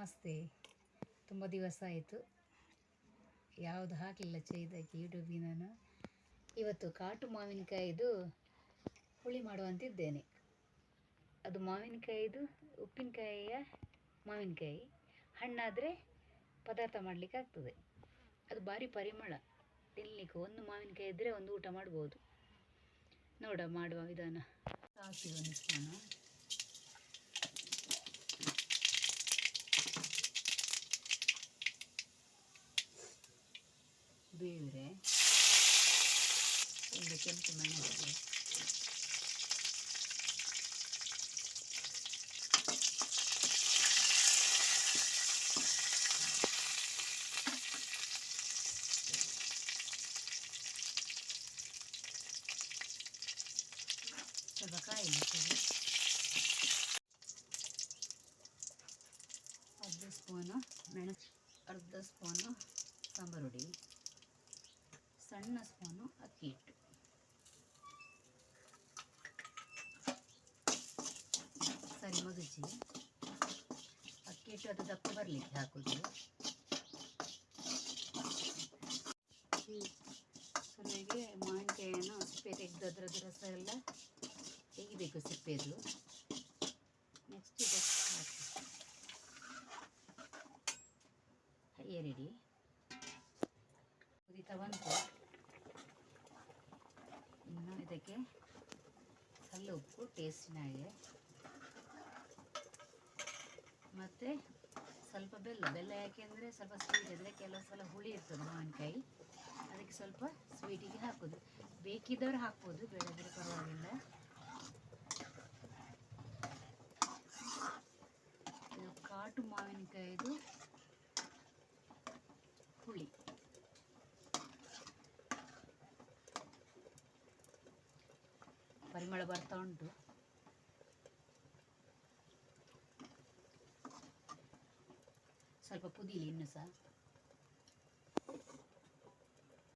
ನಮಸ್ತೆ. ತುಂಬ ದಿವಸ ಆಯಿತು. ಯಾವುದು ಹಾಕಲಿಲ್ಲ ಚೈದಕ್ಕೆ ಯೂಟ್ಯೂಬಿ ನಾನು. ಇವತ್ತು ಕಾಟು ಮಾವಿನಕಾಯಿದು ಹುಳಿ ಮಾಡುವಂತಿದ್ದೇನೆ. ಅದು ಮಾವಿನಕಾಯಿದು, ಉಪ್ಪಿನಕಾಯಿಯ ಮಾವಿನಕಾಯಿ. ಹಣ್ಣಾದರೆ ಪದಾರ್ಥ ಮಾಡಲಿಕ್ಕೆ ಆಗ್ತದೆ. ಅದು ಭಾರಿ ಪರಿಮಳ. ತಿನ್ನಲಿಕ್ಕೆ ಒಂದು ಮಾವಿನಕಾಯಿ ಇದ್ದರೆ ಒಂದು ಊಟ ಮಾಡ್ಬೋದು. ನೋಡ ಮಾಡುವ ವಿಧಾನ. ಸಾಸಿವೆ ಒಂದು ಬೇವಿರೆ ಒಂದು ಕೆಂಪು ಮೆಣಸು ಸ್ವಲ್ಪ ಕಾಯಿ ಅರ್ಧ ಸ್ಪೂನು ಮೆಣಸು ಅರ್ಧ ಸ್ಪೂನು ಸಾಂಬಾರು ಹುಡಿ. ಸಣ್ಣ ಸ್ಪೂನು ಅಕ್ಕಿ ಹಿಟ್ಟು. ಸರಿ ಮಗುಚಿ ಅಕ್ಕಿ ಹಿಟ್ಟು ಅದು ದಪ್ಪ ಬರಲಿಕ್ಕೆ ಹಾಕೋದು. ಸಲುವಿಗೆ ಮಾವಿನಕಾಯಿಯನ್ನು ಸಿಪ್ಪೆ ತೆಗೆದು ಅದರದ್ದು ರಸ ಎಲ್ಲ ತೆಗಿಬೇಕು ಸಿಪ್ಪೆದು. ನೆಕ್ಸ್ಟ್ ಇದಕ್ಕೆ ಹಾಕಿ. ಹೈಯ ಬಂತು. ಇದಕ್ಕೆ ಕಲ್ಲು ಉಪ್ಪು ಟೇಸ್ಟಿನಾಗೆ ಮತ್ತು ಸ್ವಲ್ಪ ಬೆಲ್ಲ ಬೆಲ್ಲ ಯಾಕೆಂದರೆ ಸ್ವಲ್ಪ ಸ್ವೀಟ್ ಅಂದರೆ ಕೆಲವು ಸಲ ಹುಳಿ ಇರ್ತದೆ ಮಾವಿನಕಾಯಿ. ಅದಕ್ಕೆ ಸ್ವಲ್ಪ ಸ್ವೀಟಿಗೆ ಹಾಕೋದು. ಬೇಕಿದ್ದವ್ರು ಹಾಕ್ಬೋದು ಬೇಡದ್ರೆ ಪರವಾಗಿಲ್ಲ. ಇದು ಕಾಟು ಮಾವಿನಕಾಯಿದು ಹುಳಿ. ಪರಿಮಳ ಬರ್ತಾ ಉಂಟು. ಸ್ವಲ್ಪ ಪುದೀಲಿ ಇನ್ನು ಸಹ